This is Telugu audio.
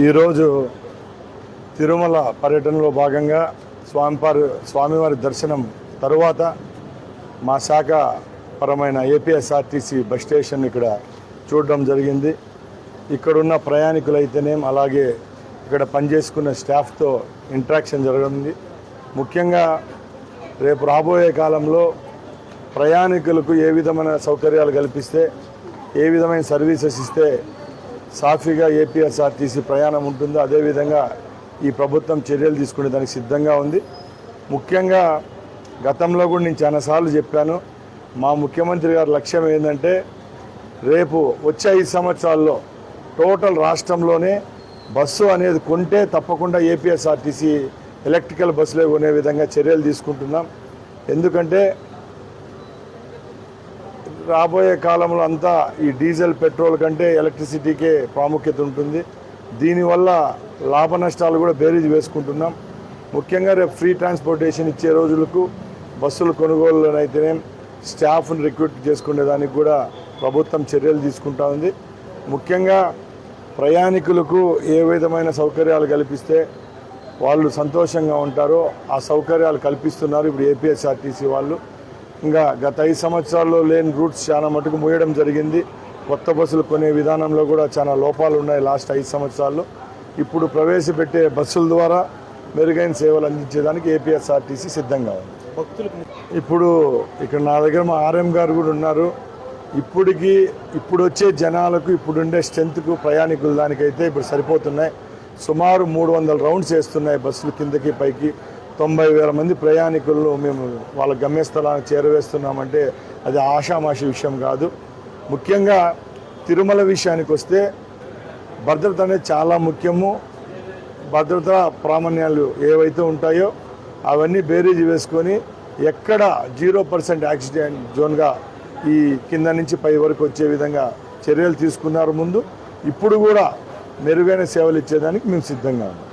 ఈరోజు తిరుమల పర్యటనలో భాగంగా స్వామివారి స్వామివారి దర్శనం తరువాత మా శాఖ పరమైన ఏపీఎస్ఆర్టీసీ బస్ స్టేషన్ ఇక్కడ చూడడం జరిగింది. ఇక్కడున్న ప్రయాణికులైతేనేం అలాగే ఇక్కడ పనిచేసుకున్న స్టాఫ్తో ఇంట్రాక్షన్ జరగనుంది. ముఖ్యంగా రేపు రాబోయే కాలంలో ప్రయాణికులకు ఏ విధమైన సౌకర్యాలు కల్పిస్తే ఏ విధమైన సర్వీసెస్ ఇస్తే సాఫీగా ఏపీఎస్ఆర్టీసీ ప్రయాణం ఉంటుందో అదేవిధంగా ఈ ప్రభుత్వం చర్యలు తీసుకునే దానికి సిద్ధంగా ఉంది. ముఖ్యంగా గతంలో కూడా నేను చాలాసార్లు చెప్పాను మా ముఖ్యమంత్రి గారి లక్ష్యం ఏంటంటే రేపు వచ్చే ఐదు సంవత్సరాల్లో టోటల్ రాష్ట్రంలోనే బస్సు అనేది కొంటే తప్పకుండా ఏపీఎస్ఆర్టీసీ ఎలక్ట్రికల్ బస్సులే కొనే విధంగా చర్యలు తీసుకుంటున్నాం. ఎందుకంటే రాబోయే కాలంలో అంతా ఈ డీజిల్ పెట్రోల్ కంటే ఎలక్ట్రిసిటీకే ప్రాముఖ్యత ఉంటుంది. దీనివల్ల లాభ నష్టాలు కూడా బేరీజ్ వేసుకుంటున్నాం. ముఖ్యంగా రేపు ఫ్రీ ట్రాన్స్పోర్టేషన్ ఇచ్చే రోజులకు బస్సుల కొనుగోలులోనైతేనే స్టాఫ్ను రిక్రూట్ చేసుకునే దానికి కూడా ప్రభుత్వం చర్యలు తీసుకుంటా ఉంది. ముఖ్యంగా ప్రయాణికులకు ఏ విధమైన సౌకర్యాలు కల్పిస్తే వాళ్ళు సంతోషంగా ఉంటారో ఆ సౌకర్యాలు కల్పిస్తున్నారు ఇప్పుడు ఏపీఎస్ఆర్టీసీ వాళ్ళు. ఇంకా గత ఐదు సంవత్సరాల్లో లేని రూట్స్ చాలా మటుకు మూయడం జరిగింది. కొత్త బస్సులు కొనే విధానంలో కూడా చాలా లోపాలు ఉన్నాయి లాస్ట్ ఐదు సంవత్సరాల్లో. ఇప్పుడు ప్రవేశపెట్టే బస్సుల ద్వారా మెరుగైన సేవలు అందించేదానికి ఏపీఎస్ఆర్టీసీ సిద్ధంగా ఉంది. ఇప్పుడు ఇక్కడ నా దగ్గర మా ఆర్ఎం గారు కూడా ఉన్నారు. ఇప్పటికి ఇప్పుడు వచ్చే జనాలకు ఇప్పుడుండే స్ట్రెంత్కు ప్రయాణికుల దానికైతే ఇప్పుడు సరిపోతున్నాయి. సుమారు మూడు వందల రౌండ్స్ వేస్తున్నాయి బస్సులు కిందకి పైకి. తొంభై వేల మంది ప్రయాణికులను మేము వాళ్ళ గమ్యస్థలానికి చేరవేస్తున్నామంటే అది ఆషామాషి విషయం కాదు. ముఖ్యంగా తిరుమల విషయానికి వస్తే భద్రత అనేది చాలా ముఖ్యము. భద్రతా ప్రామాణ్యాలు ఏవైతే ఉంటాయో అవన్నీ బేరీజ్ వేసుకొని ఎక్కడ జీరో పర్సెంట్ యాక్సిడెంట్ జోన్గా ఈ కింద నుంచి పై వరకు వచ్చే విధంగా చర్యలు తీసుకున్నారు ముందు. ఇప్పుడు కూడా మెరుగైన సేవలు ఇచ్చేదానికి మేము సిద్ధంగా ఉన్నాం.